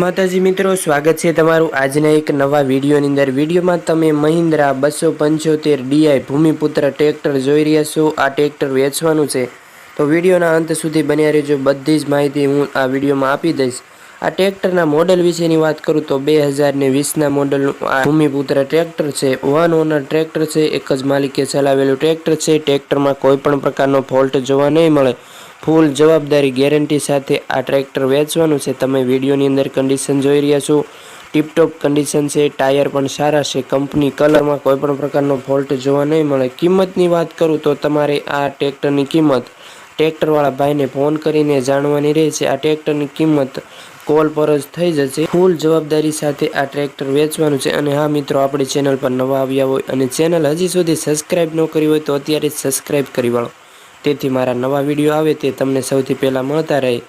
માતાજી મિત્રો, સ્વાગત છે તમારું આજના એક નવા વિડીયોની અંદર. વિડીયોમાં તમે મહિન્દ્રા બસો પંચોતેર ડીઆઈ ભૂમિપુત્ર ટ્રેક્ટર જોઈ રહ્યા છો. આ ટ્રેક્ટર વેચવાનું છે. તો વિડીયોના અંત સુધી બન્યા રહેજો. બધી જ માહિતી હું આ વિડીયોમાં આપી દઈશ. આ ટ્રેક્ટરના મોડલ વિશેની વાત કરું તો બે હજાર ને વીસના મોડલનું આ ભૂમિપુત્ર ટ્રેક્ટર છે. વન ઓનર ટ્રેક્ટર છે. એક જ માલિકે ચલાવેલું ટ્રેક્ટર છે. ટ્રેક્ટરમાં કોઈ પણ પ્રકારનો ફોલ્ટ જોવા નહીં મળે. ફૂલ જવાબદારી ગેરંટી સાથે આ ટ્રેક્ટર વેચવાનું છે. તમે વિડીયોની અંદર કન્ડિશન જોઈ રહ્યા છો. ટીપટોપ કન્ડિશન છે. ટાયર પણ સારા છે. કંપની કલરમાં કોઈ પણ પ્રકારનો ફોલ્ટ જોવા નહીં મળે. કિંમતની વાત કરું તો તમારે આ ટ્રેક્ટરની કિંમત ટ્રેક્ટરવાળા ભાઈને ફોન કરીને જાણવાની રહેશે આ ટ્રેક્ટરની કિંમત કોલ પર જ થઈ જશે. ફૂલ જવાબદારી સાથે આ ટ્રેક્ટર વેચવાનું છે. અને હા મિત્રો, આપણી ચેનલ પર નવા આવ્યા હોય અને ચેનલ હજી સુધી સબસ્ક્રાઇબ ન કરી હોય તો અત્યારે સબસ્ક્રાઈબ કરી વાળો. તેથી મારા નવા વીડિયો આવે તે તમને સૌથી પહેલાં મળતા રહે.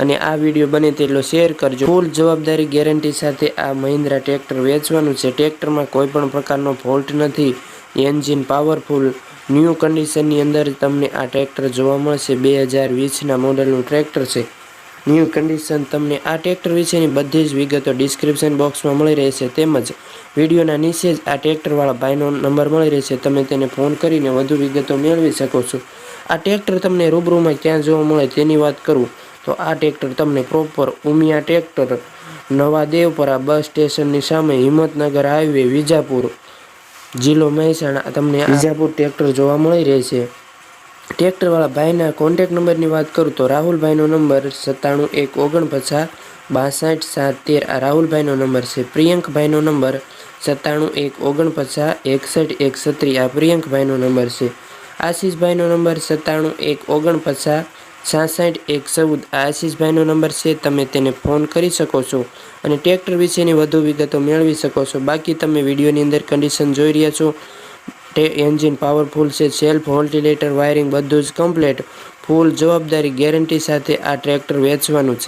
અને આ વીડિયો બને તેટલો શેર કરજો. ફૂલ જવાબદારી ગેરંટી સાથે આ મહિન્દ્રા ટ્રેક્ટર વેચવાનું છે. ટ્રેક્ટરમાં કોઈ પણ પ્રકારનો ફોલ્ટ નથી. Engine powerful. ન્યૂ કન્ડિશનની અંદર તમને આ ટ્રેક્ટર જોવા મળશે. બે હજાર વીસના મોડલનું ટ્રેક્ટર છે. ન્યૂ કન્ડિશન તમને આ ટ્રેક્ટર વિશેની બધી જ વિગતો ડિસ્ક્રિપ્શન બોક્સમાં મળી રહેશે. તેમજ વિડીયોના નીચે જ આ ટ્રેક્ટરવાળા ભાઈનો નંબર મળી રહેશે. તમે તેને ફોન કરીને વધુ વિગતો મેળવી શકો છો. આ ટ્રેક્ટર તમને રૂબરૂમાં ક્યાં જોવા મળે તેની વાત કરું તો આ ટ્રેક્ટર તમને પ્રોપર ઉમિયા ટ્રેક્ટર નવા દેવપરા બસ સ્ટેશનની સામે હિંમતનગર હાઈવે વિજાપુર જિલ્લો મહેસાણા તમને વિજાપુર ટ્રેક્ટર જોવા મળી રહેશે ટ્રેક્ટરવાળા ભાઈના કોન્ટેક નંબરની વાત કરું તો રાહુલભાઈનો નંબર સત્તાણું એક ઓગણપચાસ બાસઠ સાત તેર આ રાહુલભાઈનો નંબર છે. પ્રિયંકભાઈનો નંબર સત્તાણું એક ઓગણપચાસ એકસઠ એકસત્રી આ પ્રિયંકભાઈનો નંબર છે. આશીષભાઈનો નંબર સત્તાણું એક ઓગણપચાસ છાસઠ એક ચૌદ. આ આશીષભાઈનો નંબર છે, તમે તેને ફોન કરી શકો છો અને ટ્રેક્ટર વિશેની વધુ વિગતો મેળવી શકો છો. બાકી તમે વિડીયોની અંદર કન્ડિશન જોઈ રહ્યા છો. એન્જિન પાવરફુલ છે સેલ્ફ હોલ્ટિલેટર વાયરિંગ બધું જ કમ્પ્લેટ ફૂલ જવાબદારી ગેરંટી સાથે આ ટ્રેક્ટર વેચવાનું છે.